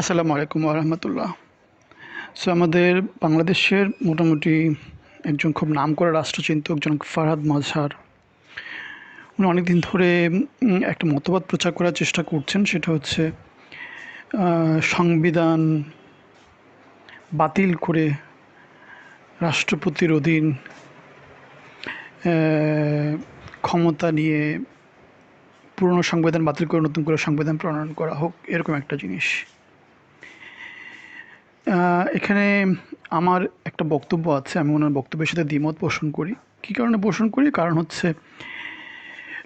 আসসালামু আলাইকুম রহমতুল্লাহ। সো আমাদের বাংলাদেশের মোটামুটি একজন খুব নাম করা রাষ্ট্রচিন্তক জন ফারহাদ মাজহার, উনি অনেকদিন ধরে একটা মতবাদ প্রচার করার চেষ্টা করছেন, সেটা হচ্ছে সংবিধান বাতিল করে রাষ্ট্রপতির অধীন ক্ষমতা নিয়ে পুরনো সংবিধান বাতিল করে নতুন করে সংবিধান প্রণয়ন করা হোক, এরকম একটা জিনিস। এখানে আমার একটা বক্তব্য আছে, আমি ওনার বক্তব্যের সাথে দ্বিমত পোষণ করি। কী কারণে পোষণ করি? কারণ হচ্ছে,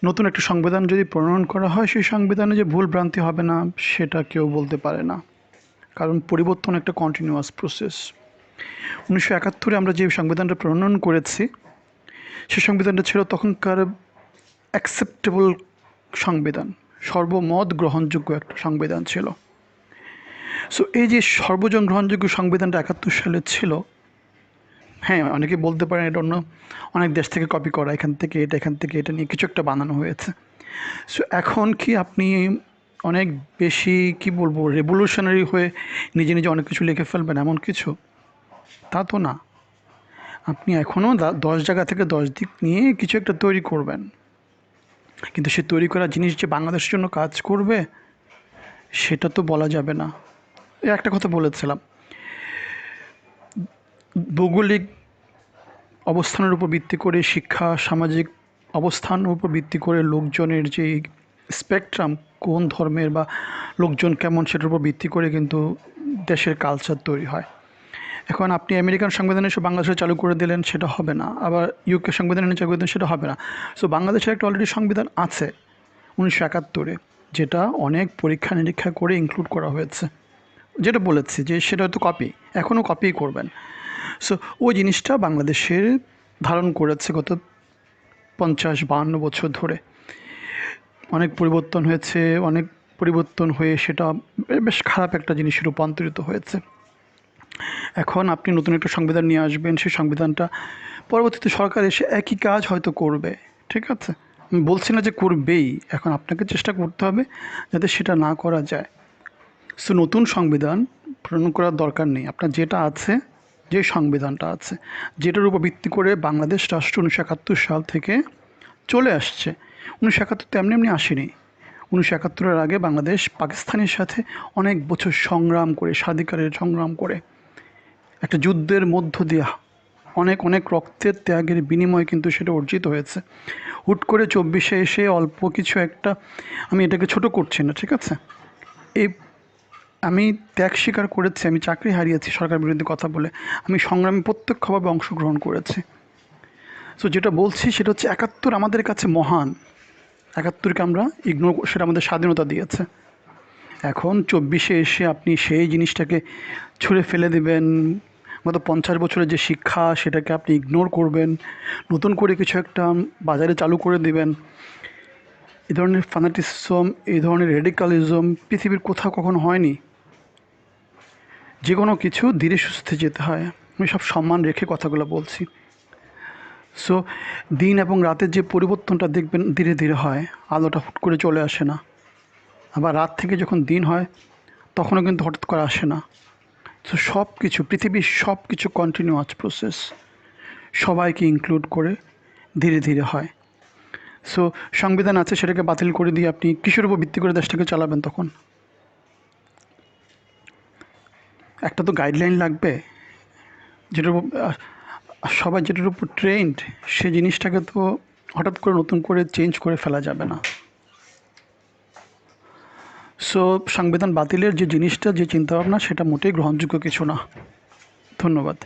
নতুন একটা সংবিধান যদি প্রণয়ন করা হয়, সেই সংবিধানে যে ভুল ভ্রান্তি হবে না, সেটা কেউ বলতে পারে না। কারণ পরিবর্তন একটা কন্টিনিউয়াস প্রসেস উনিশশো একাত্তরে আমরা যে সংবিধানটা প্রণয়ন করেছি, সেই সংবিধানটা ছিল তখনকার অ্যাকসেপ্টেবল সংবিধান, সর্বমত গ্রহণযোগ্য একটা সংবিধান ছিল। সো এই যে সর্বজন গ্রহণযোগ্য সংবিধানটা একাত্তর সালে ছিল হ্যাঁ অনেকে বলতে পারেন এটা অন্য অনেক দেশ থেকে কপি করা, এখান থেকে এটা, এখান থেকে এটা নিয়ে কিছু একটা বানানো হয়েছে। সো এখন কি আপনি অনেক বেশি, কি বলব রেভলিউশনারি হয়ে নিজে নিজে অনেক কিছু লিখে ফেলবেন, এমন কিছু? তা তো না। আপনি এখনও দশ জায়গা থেকে দশ দিক নিয়ে কিছু একটা তৈরি করবেন। কিন্তু সে তৈরি করা জিনিস যে বাংলাদেশের জন্য কাজ করবে, সেটা তো বলা যাবে না। একটা কথা বলেছিলাম। ভৌগোলিক অবস্থানের উপর ভিত্তি করে শিক্ষা, সামাজিক অবস্থানের উপর ভিত্তি করে লোকজনের যে স্পেকট্রাম কোন ধর্মের বা লোকজন কেমন সেটার উপর ভিত্তি করে কিন্তু দেশের কালচার তৈরি হয়। এখন আপনি আমেরিকান সংবিধানে এসে বাংলাদেশে চালু করে দিলেন, সেটা হবে না। আবার ইউকে সংবিধানে চালু করে দিলেন, সেটা হবে না। সো বাংলাদেশের একটা অলরেডি সংবিধান আছে উনিশশো একাত্তরে, যেটা অনেক পরীক্ষা নিরীক্ষা করে ইনক্লুড করা হয়েছে। যেটা বলেছি যে সেটা হয়তো কপি এখনও কপি করবেন। সো ওই জিনিসটা বাংলাদেশের ধারণ করেছে গত পঞ্চাশ, বাহান্ন বছর ধরে। অনেক পরিবর্তন হয়েছে, অনেক পরিবর্তন হয়ে সেটা বেশ খারাপ একটা জিনিসে রূপান্তরিত হয়েছে। এখন আপনি নতুন একটা সংবিধান নিয়ে আসবেন, সেই সংবিধানটা পরবর্তীতে সরকার এসে একই কাজ হয়তো করবে, ঠিক আছে? বলছি না যে করবেই, এখন আপনাকে চেষ্টা করতে হবে যাতে সেটা না করা যায়। সো নতুন সংবিধান প্রণয়ন করার দরকার নেই। আপনার যেটা আছে, যে সংবিধানটা আছে, যেটার উপর ভিত্তি করে বাংলাদেশ রাষ্ট্র উনিশশো একাত্তর সাল থেকে চলে আসছে। উনিশশো একাত্তর তেমনি এমনি আসেনি। উনিশশো একাত্তরের আগে বাংলাদেশ পাকিস্তানের সাথে অনেক বছর সংগ্রাম করে, স্বাধিকারের সংগ্রাম করে, একটা যুদ্ধের মধ্য দিয়ে অনেক অনেক রক্তের ত্যাগের বিনিময়ে কিন্তু সেটা অর্জিত হয়েছে। হুট করে চব্বিশে এসে অল্প কিছু একটা, আমি এটাকে ছোট করছি না, ঠিক আছে? এই আমি ত্যাগ স্বীকার করেছি, আমি চাকরি হারিয়েছি সরকার বিরুদ্ধে কথা বলে, আমি সংগ্রামে প্রত্যক্ষভাবে অংশগ্রহণ করেছি। সো যেটা বলছি সেটা হচ্ছে একাত্তর আমাদের কাছে মহান। একাত্তরকে আমরা ইগনোর সেটা আমাদের স্বাধীনতা দিয়েছে। এখন চব্বিশে এসে আপনি সেই জিনিসটাকে ছুঁড়ে ফেলে দেবেন। গত পঞ্চাশ বছরের যে শিক্ষা, সেটাকে আপনি ইগনোর করবেন। নতুন করে কিছু একটা বাজারে চালু করে দেবেন। এই ধরনের ফানাটিসম এই ধরনের রেডিকালিজম পৃথিবীর কোথাও কখনো হয়নি। যে কোনো কিছু ধীরে সুস্থে যেতে হয়। আমি সব সম্মান রেখে কথাগুলো বলছি। সো দিন এবং রাতের যে পরিবর্তনটা দেখবেন ধীরে ধীরে হয়। আলোটা হুট করে চলে আসে না। আবার রাত থেকে যখন দিন হয়, তখনও কিন্তু হঠাৎ করে আসে না। সো সব কিছু পৃথিবীর সব কিছু কন্টিনিউয়াস প্রসেস সবাইকে ইনক্লুড করে ধীরে ধীরে হয়। সো সংবিধান আছে সেটাকে বাতিল করে দিয়ে আপনি কিসের উপর ভিত্তি করে দেশটাকে চালাবেন তখন। একটা তো গাইডলাইন লাগবে, যেটার সবাই যেটার উপর ট্রেন্ড সে জিনিসটাকে তো হঠাৎ করে নতুন করে চেঞ্জ করে ফেলা যাবে না। সো সংবিধান বাতিলের যে জিনিসটা, যে চিন্তাভাবনা, সেটা মোটেই গ্রহণযোগ্য কিছু না। ধন্যবাদ।